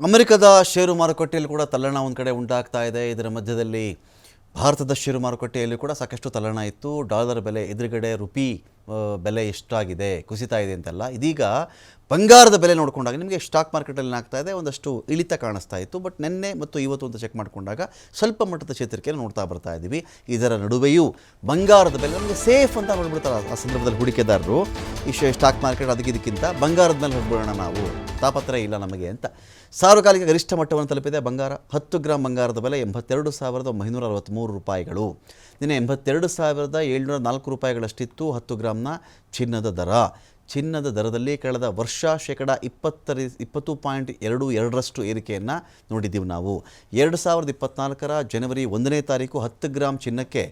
ಅಮೆರಿಕದ ಷೇರು ಮಾರುಕಟ್ಟೆಯಲ್ಲಿ ಕೂಡ ತಲ್ಲಣ ಒಂದು ಕಡೆ ಉಂಟಾಗ್ತಾ ಇದೆ. ಇದರ ಮಧ್ಯದಲ್ಲಿ ಭಾರತದ ಷೇರು ಮಾರುಕಟ್ಟೆಯಲ್ಲಿ ಕೂಡ ಸಾಕಷ್ಟು ತಲ್ಲಣ ಇತ್ತು. ಡಾಲರ್ ಬೆಲೆ ಎದುರುಗಡೆ ರುಪಿ ಬೆಲೆ ಎಷ್ಟಾಗಿದೆ, ಕುಸಿತ ಇದೆ ಅಂತೆಲ್ಲ, ಇದೀಗ ಬಂಗಾರದ ಬೆಲೆ ನೋಡಿಕೊಂಡಾಗ ನಿಮಗೆ ಸ್ಟಾಕ್ ಮಾರ್ಕೆಟಲ್ಲಿ ಏನಾಗ್ತಾ ಇದೆ, ಒಂದಷ್ಟು ಇಳಿತ ಕಾಣಿಸ್ತಾ ಇತ್ತು ಬಟ್ ನಿನ್ನೆ ಮತ್ತು ಇವತ್ತು ಅಂತ ಚೆಕ್ ಮಾಡಿಕೊಂಡಾಗ ಸ್ವಲ್ಪ ಮಟ್ಟದ ಚೇತರಿಕೆಯನ್ನು ನೋಡ್ತಾ ಬರ್ತಾ ಇದ್ದೀವಿ ಇದರ ನಡುವೆಯೂ ಬಂಗಾರದ ಬೆಲೆ ನಮಗೆ ಸೇಫ್ ಅಂತ ನೋಡ್ಬಿಡ್ತಾರೆ ಆ ಸಂದರ್ಭದಲ್ಲಿ ಹೂಡಿಕೆದಾರರು. ಈ ಸ್ಟಾಕ್ ಮಾರ್ಕೆಟ್ ಅದಕ್ಕೆ ಇದಕ್ಕಿಂತ ಬಂಗಾರದ ಮೇಲೆ ಹೋಗ್ಬಿಡೋಣ ನಾವು. ತಾಪತ್ರ ಇಲ್ಲ ನಮಗೆ ಅಂತ. ಸಾರ್ವಕಾಲಿಕ ಗರಿಷ್ಠ ಮಟ್ಟವನ್ನು ತಲುಪಿದೆ ಬಂಗಾರ. ಹತ್ತು ಗ್ರಾಮ್ ಬಂಗಾರದ ಬೆಲೆ ಎಂಬತ್ತೆರಡು ಸಾವಿರದ ಒಂಬೈನೂರ ಅರವತ್ತ್ಮೂರು ರೂಪಾಯಿಗಳು. ನಿನ್ನೆ ಎಂಬತ್ತೆರಡು ಸಾವಿರದ ಏಳ್ನೂರ ನಾಲ್ಕು ರೂಪಾಯಿಗಳಷ್ಟಿತ್ತು. ಹತ್ತು ಗ್ರಾಮ್ನ ಚಿನ್ನದ ದರ. ಚಿನ್ನದ ದರದಲ್ಲಿ ಕಳೆದ ವರ್ಷ ಶೇಕಡ ಇಪ್ಪತ್ತರ, ಇಪ್ಪತ್ತು ಪಾಯಿಂಟ್ ಎರಡು ಎರಡರಷ್ಟು ಏರಿಕೆಯನ್ನು ನೋಡಿದ್ದೀವಿ ನಾವು. ಎರಡು ಸಾವಿರದ ಇಪ್ಪತ್ನಾಲ್ಕರ ಜನವರಿ ಒಂದನೇ ತಾರೀಕು ಹತ್ತು ಗ್ರಾಮ್ ಚಿನ್ನಕ್ಕೆ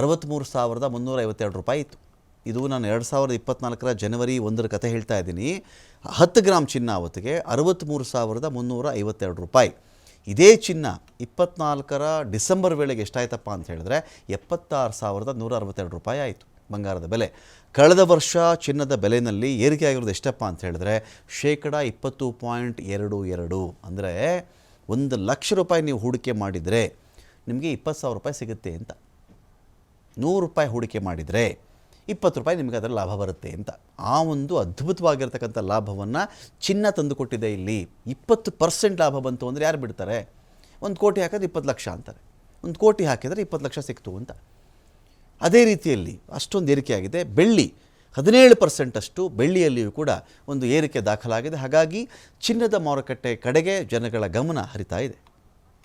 ಅರವತ್ತ್ಮೂರು ಸಾವಿರದ ಮುನ್ನೂರ ಐವತ್ತೆರಡು ರೂಪಾಯಿ ಇತ್ತು. ಇದು ನಾನು ಎರಡು ಸಾವಿರದ ಇಪ್ಪತ್ನಾಲ್ಕರ ಜನವರಿ ಒಂದರ ಕತೆ ಹೇಳ್ತಾ ಇದ್ದೀನಿ. ಹತ್ತು ಗ್ರಾಮ್ ಚಿನ್ನ ಅವತ್ತಿಗೆ ಅರವತ್ತ್ಮೂರು ಸಾವಿರದ ಮುನ್ನೂರ ಐವತ್ತೆರಡು ರೂಪಾಯಿ. ಇದೇ ಚಿನ್ನ ಇಪ್ಪತ್ನಾಲ್ಕರ ಡಿಸೆಂಬರ್ ವೇಳೆಗೆ ಎಷ್ಟಾಯ್ತಪ್ಪ ಅಂತ ಹೇಳಿದ್ರೆ ಎಪ್ಪತ್ತಾರು ಸಾವಿರದ ನೂರ ಅರವತ್ತೆರಡು ರೂಪಾಯಿ ಆಯಿತು. ಬಂಗಾರದ ಬೆಲೆ. ಕಳೆದ ವರ್ಷ ಚಿನ್ನದ ಬೆಲೆಯಲ್ಲಿ ಏರಿಕೆ ಆಗಿರೋದು ಎಷ್ಟಪ್ಪ ಅಂತ ಹೇಳಿದ್ರೆ ಶೇಕಡ ಇಪ್ಪತ್ತು ಪಾಯಿಂಟ್ ಎರಡು ಎರಡು. ಅಂದರೆ ಒಂದು ಲಕ್ಷ ರೂಪಾಯಿ ನೀವು ಹೂಡಿಕೆ ಮಾಡಿದರೆ ನಿಮಗೆ ಇಪ್ಪತ್ತು ಸಾವಿರ ರೂಪಾಯಿ ಸಿಗುತ್ತೆ ಅಂತ. ನೂರು ರೂಪಾಯಿ ಹೂಡಿಕೆ ಮಾಡಿದರೆ ಇಪ್ಪತ್ತು ರೂಪಾಯಿ ನಿಮಗೆ ಅದರ ಲಾಭ ಬರುತ್ತೆ ಅಂತ. ಆ ಒಂದು ಅದ್ಭುತವಾಗಿರ್ತಕ್ಕಂಥ ಲಾಭವನ್ನು ಚಿನ್ನ ತಂದುಕೊಟ್ಟಿದೆ ಇಲ್ಲಿ. ಇಪ್ಪತ್ತು ಪರ್ಸೆಂಟ್ ಲಾಭ ಬಂತು ಅಂದರೆ ಯಾರು ಬಿಡ್ತಾರೆ? ಒಂದು ಕೋಟಿ ಹಾಕಿದ್ರೆ ಇಪ್ಪತ್ತು ಲಕ್ಷ ಅಂತಾರೆ. ಒಂದು ಕೋಟಿ ಹಾಕಿದರೆ ಇಪ್ಪತ್ತು ಲಕ್ಷ ಸಿಕ್ತು ಅಂತ. ಅದೇ ರೀತಿಯಲ್ಲಿ ಅಷ್ಟೊಂದು ಏರಿಕೆಯಾಗಿದೆ. ಬೆಳ್ಳಿ ಹದಿನೇಳು ಪರ್ಸೆಂಟಷ್ಟು ಬೆಳ್ಳಿಯಲ್ಲಿಯೂ ಕೂಡ ಒಂದು ಏರಿಕೆ ದಾಖಲಾಗಿದೆ. ಹಾಗಾಗಿ ಚಿನ್ನದ ಮಾರುಕಟ್ಟೆ ಕಡೆಗೆ ಜನಗಳ ಗಮನ ಹರಿತಾ ಇದೆ.